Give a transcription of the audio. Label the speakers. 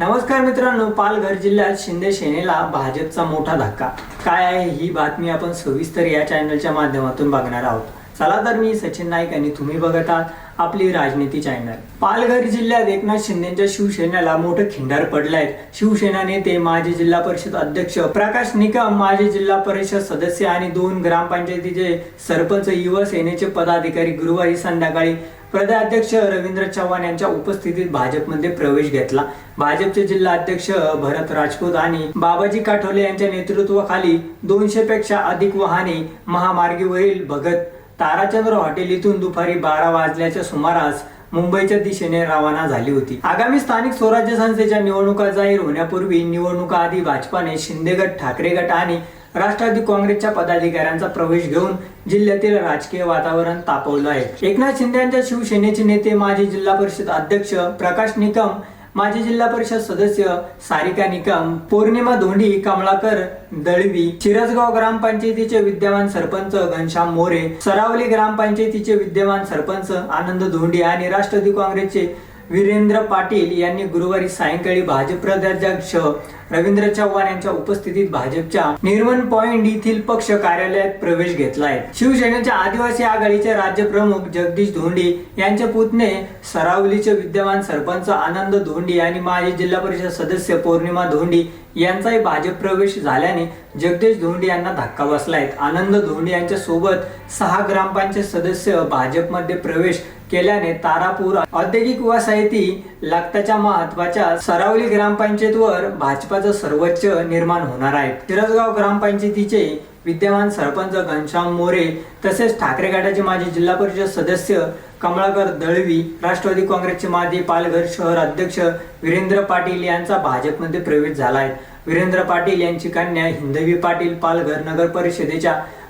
Speaker 1: नमस्कार मित्रांनो पालघर जिल्ह्यात शिंदे सेनेला भाजपचा मोठा धक्का. काय आहे ही बातमी आपण सविस्तर या चॅनलच्या माध्यमातून बघणार आहोत. चला तर मी सचिन नाईक आणि तुम्ही बघत आहात आपली राजनीती चॅनल. पालघर जिल्ह्यात एकनाथ शिंदेच्या शिवसेनेला मोठं खिंडार पडलंय. शिवसेना नेते माजी जिल्हा परिषद अध्यक्ष प्रकाश निकम माजी जिल्हा परिषद सदस्य आणि दोन ग्रामपंचायतीचे सरपंच युवा सेनेचे पदाधिकारी गुरुवारी संध्याकाळी प्रदेशाध्यक्ष रवींद्र चव्हाण यांच्या उपस्थितीत भाजपमध्ये प्रवेश घेतला. भाजपचे जिल्हा अध्यक्ष भरत राजपूत आणि बाबाजी काठोले यांच्या नेतृत्वाखाली दोनशे पेक्षा अधिक वाहने महामार्गीवरील भगत ताराचंद्र हॉटेल इथून दुपारी बारा वाजल्याच्या सुमारास मुंबईच्या दिशेने रवाना झाली होती. आगामी स्थानिक स्वराज्य संस्थेच्या निवडणुका जाहीर होण्यापूर्वी निवडणुका आधी भाजपाने शिंदे गट ठाकरे गट आणि राष्ट्रवादी काँग्रेसच्या पदाधिकाऱ्यांचा प्रवेश घेऊन जिल्ह्यातील राजकीय वातावरण तापवलं आहे. एकनाथ शिंदे यांच्या शिवसेनेचे नेते माजी जिल्हा परिषद अध्यक्ष प्रकाश निकम माजी जिल्हा परिषद सदस्य सारिका निकम पौर्णिमा धोंडी कमलाकर दळवी चिरसगाव ग्रामपंचायतीचे विद्यमान सरपंच घनश्याम मोरे सरावली ग्रामपंचायतीचे विद्यमान सरपंच आनंद धोंडी आणि राष्ट्रवादी काँग्रेसचे वीरेंद्र पाटील यांनी गुरुवारी सायंकाळी भाजप प्रदेशाध्यक्ष रवींद्र चव्हाण यांच्या उपस्थितीत भाजपच्या निर्मन पॉइंट येथील पक्ष कार्यालयात प्रवेश घेतला आहे. शिवसेनेच्या आदिवासी आघाडीचे राज्य प्रमुख जगदीश धोंडी यांचे पुतणे सरावलीचे विद्यमान सरपंच आनंद धोंडी आणि माजी जिल्हा परिषद सदस्य पौर्णिमा धोंडी यांचाही भाजप प्रवेश झाल्याने जगदीश धोंडी यांना धक्का बसलाय आनंद धोंडी यांच्या सोबत सहा ग्रामपंचायत सदस्य भाजपमध्ये प्रवेश केल्याने तारापूर औद्योगिक वसाहती लागताच्या महत्त्वाच्या सरावली ग्रामपंचायतवर भाजपाचं सर्वोच्च निर्माण होणार आहे. तिरसगाव ग्रामपंचायतीचे विद्यमान सरपंच घनश्याम मोरे तसेच ठाकरे गटाचे माजी जिल्हा परिषद सदस्य कमळाकर दळवी राष्ट्रवादी काँग्रेसचे माजी पालघर शहर अध्यक्ष वीरेंद्र पाटील यांचा भाजपमध्ये प्रवेश झाला आहे वीरेंद्र पाटील यांची कन्या हिंदवी पाटील पालघर नगर परिषदेच्या